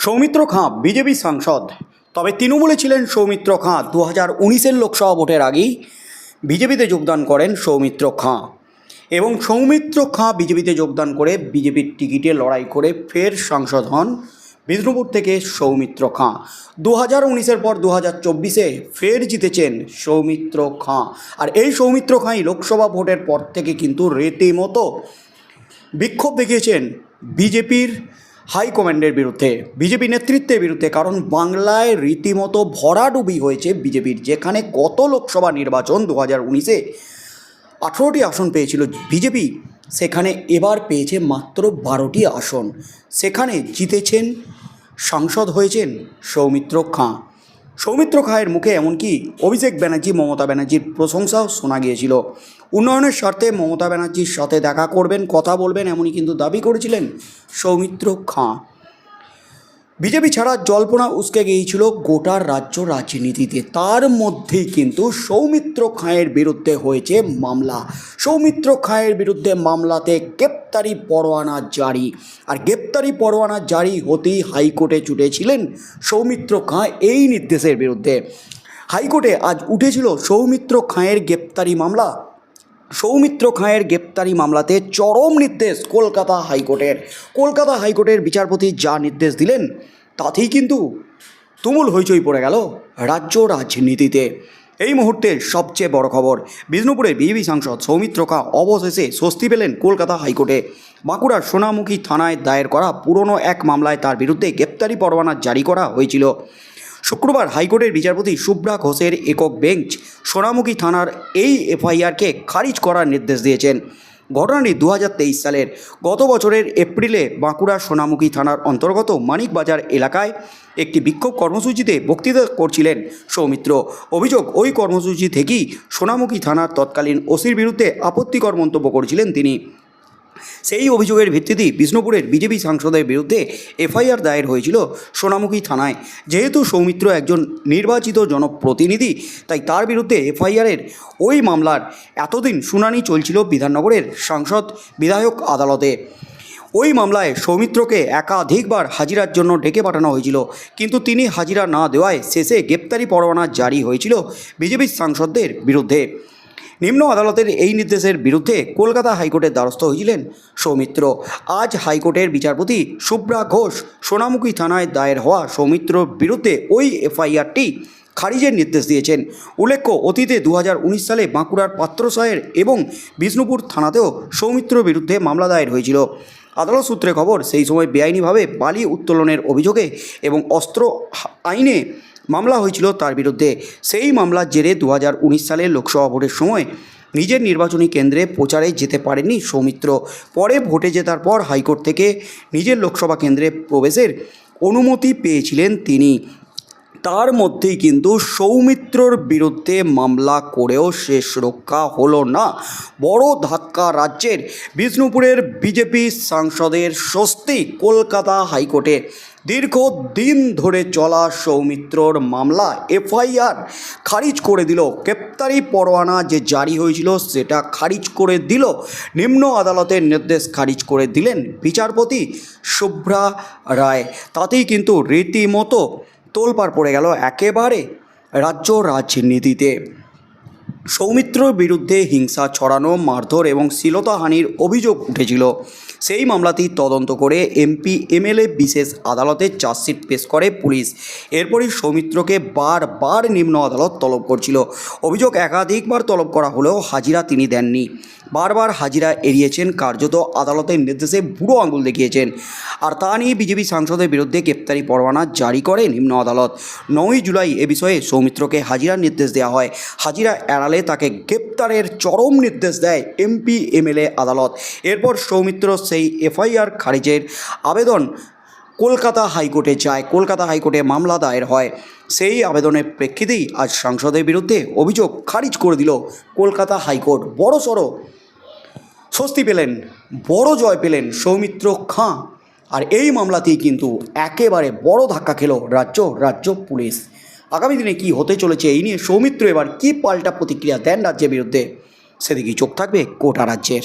Soumitra Khan, BJP সাংসদ। তবে তৃণমূলে ছিলেন সৌমিত্র খাঁ দু হাজার উনিশের লোকসভা ভোটের আগেই। বিজেপিতে যোগদান করেন সৌমিত্র খাঁ। এবং সৌমিত্র খাঁ বিজেপিতে যোগদান করে বিজেপির টিকিটে লড়াই করে ফের সাংসদ হন বিষ্ণুপুর থেকে সৌমিত্র খাঁ। দু হাজার উনিশের পর দু হাজার চব্বিশে ফের জিতেছেন সৌমিত্র খাঁ। আর এই সৌমিত্র খাঁই লোকসভা ভোটের পর থেকে কিন্তু রীতিমতো বিক্ষোভ দেখিয়েছেন বিজেপির হাইকমান্ডের বিরুদ্ধে, বিজেপি নেতৃত্বের বিরুদ্ধে, কারণ বাংলায় রীতিমতো ভরাডুবি হয়েছে বিজেপির, যেখানে গত লোকসভা নির্বাচন দু হাজার উনিশে আঠেরোটি আসন পেয়েছিল বিজেপি, সেখানে এবার পেয়েছে মাত্র বারোটি আসন। সেখানে জিতেছেন, সাংসদ হয়েছেন সৌমিত্র খাঁ। সৌমিত্র খায়ের মুখে এমনকি অভিষেক ব্যানার্জি, মমতা ব্যানার্জির প্রশংসাও শোনা গিয়েছিল। উন্নয়নের স্বার্থে মমতা ব্যানার্জির সাথে দেখা করবেন, কথা বলবেন, এমনই কিন্তু দাবি করেছিলেন সৌমিত্র খাঁ। বিজেপি ছাড়া জল্পনা উসকে গিয়েছিল গোটা রাজ্য রাজনীতিতে। তার মধ্যেই কিন্তু সৌমিত্র খাঁয়ের বিরুদ্ধে হয়েছে মামলা। সৌমিত্র খাঁয়ের বিরুদ্ধে মামলাতে গ্রেপ্তারি পরোয়ানা জারি। আর গ্রেপ্তারি পরোয়ানা জারি হতেই হাইকোর্টে ছুটেছিলেন সৌমিত্র খাঁ এই নির্দেশের বিরুদ্ধে। হাইকোর্টে আজ উঠেছিল সৌমিত্র খাঁয়ের গ্রেপ্তারি মামলা। সৌমিত্র খাঁয়ের গ্রেপ্তারি মামলাতে চরম নির্দেশ কলকাতা হাইকোর্টের। কলকাতা হাইকোর্টের বিচারপতি যা নির্দেশ দিলেন, তাতেই কিন্তু তুমুল হইচই পড়ে গেল রাজ্য রাজনীতিতে। এই মুহূর্তের সবচেয়ে বড় খবর, বিষ্ণুপুরের বিজেপি সাংসদ সৌমিত্র খাঁ অবশেষে স্বস্তি পেলেন কলকাতা হাইকোর্টে। বাঁকুড়ার সোনামুখী থানায় দায়ের করা পুরনো এক মামলায় তার বিরুদ্ধে গ্রেপ্তারি পরোয়ানা জারি করা হয়েছিল। শুক্রবার হাইকোর্টের বিচারপতি শুভ্রা ঘোষের একক বেঞ্চ সোনামুখী থানার এই এফআইআরকে খারিজ করার নির্দেশ দিয়েছেন। ঘটনাটি দু হাজার তেইশ সালের গত বছরের এপ্রিলে বাঁকুড়া সোনামুখী থানার অন্তর্গত মানিকবাজার এলাকায় একটি বিক্ষোভ কর্মসূচিতে বক্তৃতা করছিলেন সৌমিত্র। অভিযোগ, ওই কর্মসূচি থেকেই সোনামুখী থানার তৎকালীন ওসির বিরুদ্ধে আপত্তিকর মন্তব্য করেছিলেন তিনি। সেই অভিযোগের ভিত্তিতেই বিষ্ণুপুরের বিজেপি সাংসদের বিরুদ্ধে এফআইআর দায়ের হয়েছিল সোনামুখী থানায়। যেহেতু সৌমিত্র একজন নির্বাচিত জনপ্রতিনিধি, তাই তার বিরুদ্ধে এফআইআরের ওই মামলার এতদিন শুনানি চলছিল বিধাননগরের সাংসদ বিধায়ক আদালতে। ওই মামলায় সৌমিত্রকে একাধিকবার হাজিরার জন্য ডেকে পাঠানো হয়েছিল, কিন্তু তিনি হাজিরা না দেওয়ায় শেষে গ্রেপ্তারি পরোয়ানা জারি হয়েছিল বিজেপির সাংসদদের বিরুদ্ধে। নিম্ন আদালতের এই নির্দেশের বিরুদ্ধে কলকাতা হাইকোর্টের দ্বারস্থ হয়েছিলেন সৌমিত্র। আজ হাইকোর্টের বিচারপতি শুভ্রা ঘোষ সোনামুখী থানায় দায়ের হওয়া সৌমিত্রর বিরুদ্ধে ওই এফআইআরটি খারিজের নির্দেশ দিয়েছেন। উল্লেখ্য, অতীতে দু হাজার উনিশ সালে বাঁকুড়ার পাত্রসায়ের এবং বিষ্ণুপুর থানাতেও সৌমিত্রর বিরুদ্ধে মামলা দায়ের হয়েছিল। আদালত সূত্রে খবর, সেই সময় বেআইনিভাবে বালি উত্তোলনের অভিযোগে এবং অস্ত্র আইনে মামলা হয়েছিল তার বিরুদ্ধে। সেই মামলার জেরে দু সালে লোকসভা ভোটের সময় নিজের নির্বাচনী কেন্দ্রে প্রচারে যেতে পারেননি সৌমিত্র। পরে ভোটে জেতার পর হাইকোর্ট থেকে নিজের লোকসভা কেন্দ্রে প্রবেশের অনুমতি পেয়েছিলেন তিনি। তার মধ্যেই কিন্তু সৌমিত্রর বিরুদ্ধে মামলা করেও শেষ রক্ষা হলো না। বড় ধাক্কা রাজ্যের বিষ্ণুপুরের বিজেপি সাংসদের স্বস্তি কলকাতা হাইকোর্টে। দীর্ঘ দিন ধরে চলা সৌমিত্রর মামলা এফআইআর খারিজ করে দিল। গ্রেপ্তারি পরোয়ানা যে জারি হয়েছিল সেটা খারিজ করে দিল। নিম্ন আদালতের নির্দেশ খারিজ করে দিলেন বিচারপতি শুভ্রা রায়। তাতেই কিন্তু রীতিমতো তোলপাড় পড়ে গেল একেবারে রাজ্য রাজনীতিতে। সৌমিত্রর বিরুদ্ধে হিংসা ছড়ানো, মারধর এবং শ্লীলতাহানির অভিযোগ উঠেছিল। সেই মামলাটি তদন্ত করে এমপি, এমএলএ বিশেষ আদালতে চার্জশিট পেশ করে পুলিশ। এরপরই সৌমিত্রকে বারবার নিম্ন আদালত তলব করছিল। অভিযোগ একাধিকবার তলব করা হলেও হাজিরা তিনি দেননি। বারবার হাজিরা এড়িয়েছেন, কার্যত আদালতের নির্দেশে বুড়ো আঙুল দেখিয়েছেন। আর তা নিয়ে বিজেপি সাংসদের বিরুদ্ধে গ্রেপ্তারি পরোয়ানা জারি করে নিম্ন আদালত। নয়ই জুলাই এ বিষয়ে সৌমিত্রকে হাজিরার নির্দেশ দেওয়া হয়। হাজিরা এড়ালে তাকে গ্রেপ্তারের চরম নির্দেশ দেয় এমপি, এমএলএ আদালত। এরপর সৌমিত্র সেই এফআইআর খারিজের আবেদন কলকাতা হাইকোর্টে যায়। কলকাতা হাইকোর্টে মামলা দায়ের হয়। সেই আবেদনের প্রেক্ষিতেই আজ সাংসদের বিরুদ্ধে অভিযোগ খারিজ করে দিল কলকাতা হাইকোর্ট। বড় সড়ো স্বস্তি পেলেন, বড় জয় পেলেন সৌমিত্র খাঁ। আর এই মামলাতেই কিন্তু একেবারে বড় ধাক্কা খেলো রাজ্য রাজ্য পুলিশ। আগামী দিনে কি হতে চলেছে এই নিয়ে সৌমিত্র এবার কী পাল্টা প্রতিক্রিয়া দেন রাজ্যের বিরুদ্ধে, সেদিকেই চোখ থাকবে কোটা রাজ্যের।